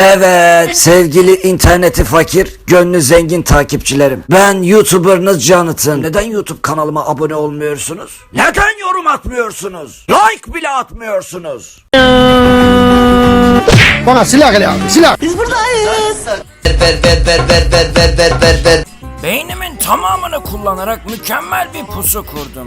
Evet sevgili interneti fakir, gönlü zengin takipçilerim. Ben YouTuber'ınız Jonathan. Neden YouTube kanalıma abone olmuyorsunuz? Neden yorum atmıyorsunuz? Like bile atmıyorsunuz? Bana silah gel abi silah. Beynimin tamamını kullanarak mükemmel bir pusu kurdum.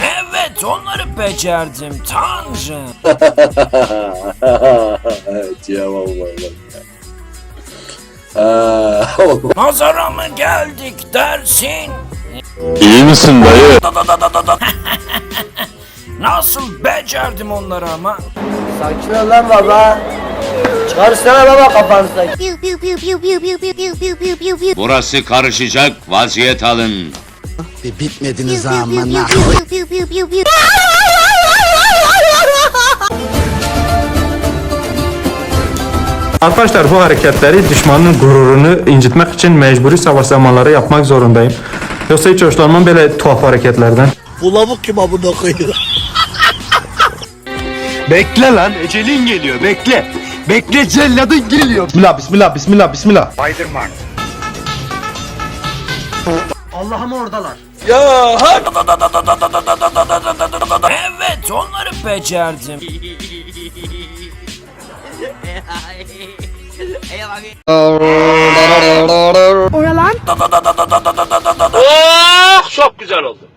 evet onları becerdim tanrım. Cevap var bak. Nazara mı geldik dersin? İyi misin dayı? Nasıl becerdim onları ama? Sakin ol lan baba. Karıştırma baba kafanızda. Burası karışacak vaziyet alın. Bir bitmediniz amına. Arkadaşlar bu hareketleri düşmanın gururunu incitmek için mecburi savaş zamanları yapmak zorundayım. Yoksa hiç hoşlanmam böyle tuhaf hareketlerden. Bu lavuk kim amına koyuyor? bekle lan ecelin geliyor bekle. Bekle celladın geliyor. Bismillah bismillah bismillah bismillah. Allah'ım oradalar. Evet onları becerdim. Çok güzel oldu.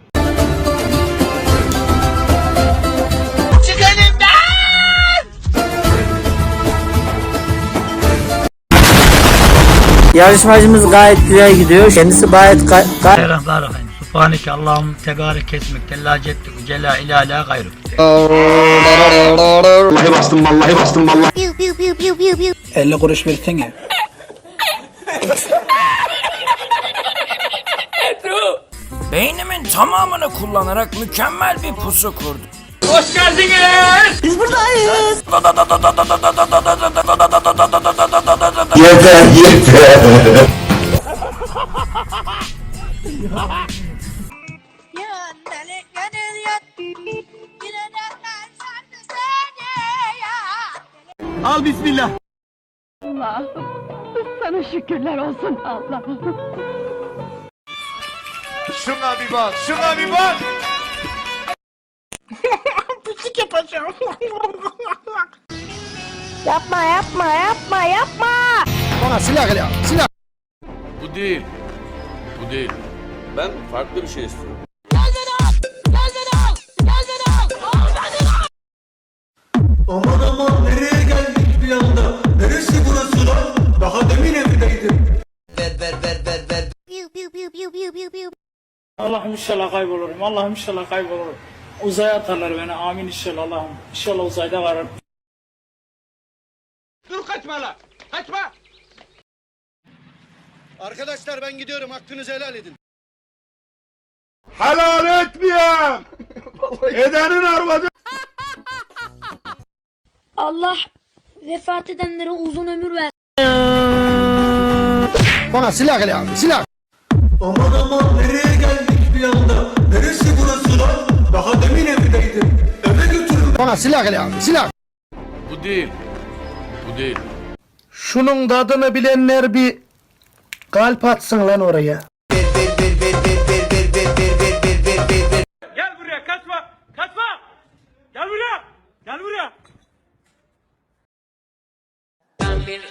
Yarışmacımız gayet güzel gidiyor. Kendisi gayet gayet Bismillahirrahmanirrahim. Subhaneke Allahum tegarik kesmek tella cettik cela ilala gayruk. Vallahi bastım vallahi bastım vallahi. Pew pew pew pew pew pew. 50 kuruş versene. Beynimin tamamını kullanarak mükemmel bir pusu kurdum. Hoş geldiniz. Biz buradayız. Yeter yeter. Al bismillah. Allah'ım sana şükürler olsun Allah'ım. Şuna bir bak, şuna bir bak. Yapma yapma yapma yapma. Bana silah gel abi silah. Bu değil. Bu değil. Ben farklı bir şey istiyorum. Aman aman nereye geldik bir anda? Neresi burası lan? Daha demin evdeydim. Pew pew pew pew pew. Allah'ım inşallah kaybolurum. Allah'ım inşallah kaybolurum. Uzaya atarlar beni. Amin inşallah Allah'ım. İnşallah uzayda varım. Dur kaçma lan. Kaçma. Arkadaşlar ben gidiyorum hakkınızı helal edin. Helal etmeyeyim. Edenin arvadı. Allah vefat edenlere uzun ömür ver. Bana silah gel abi silah. Aman aman nereye geldik bir anda? Neresi burası lan? Bana silah gel abi silah. Bu değil. Bu değil. Şunun tadını bilenler bir kalp atsın lan oraya. Gel buraya kaçma. Kaçma. Gel buraya. Gel buraya. Pew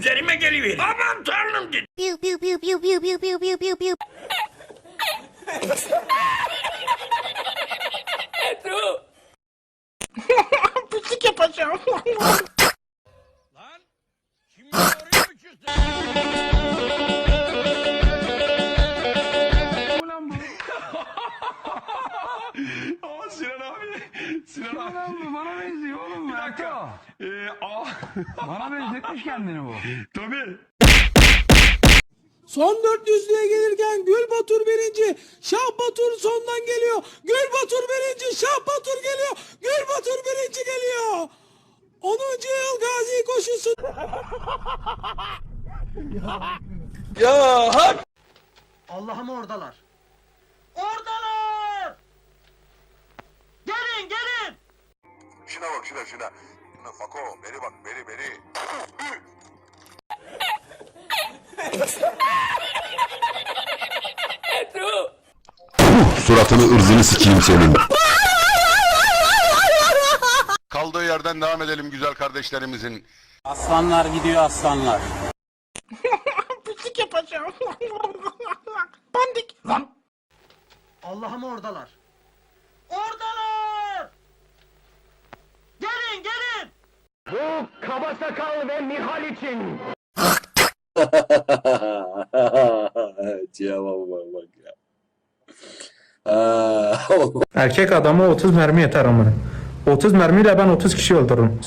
üzerime geliver. Aman tanrım dedi. Biu biu biu biu biu biu biu. Ee, aa. bana benzetmiş kendini bu. Tabii. Son 400'lüğe gelirken Gül Batur birinci. Şah Batur sondan geliyor. Gül Batur birinci. Şah Batur geliyor. Gül Batur birinci geliyor. 10. yıl gazi koşusu. Ya hak! Allah'ım oradalar. Oradalar! Gelin gelin! Şuna bak şuna şuna. Şuna Fako beri bak beri beri. Suratını ırzını sikeyim senin. Kaldığı yerden devam edelim güzel kardeşlerimizin. Aslanlar gidiyor aslanlar. Allah'ım oradalar. Oradalar! Gelin gelin! Erkek adama 30 mermi yeter amına. 30 mermiyle ben 30 kişi öldürürüm.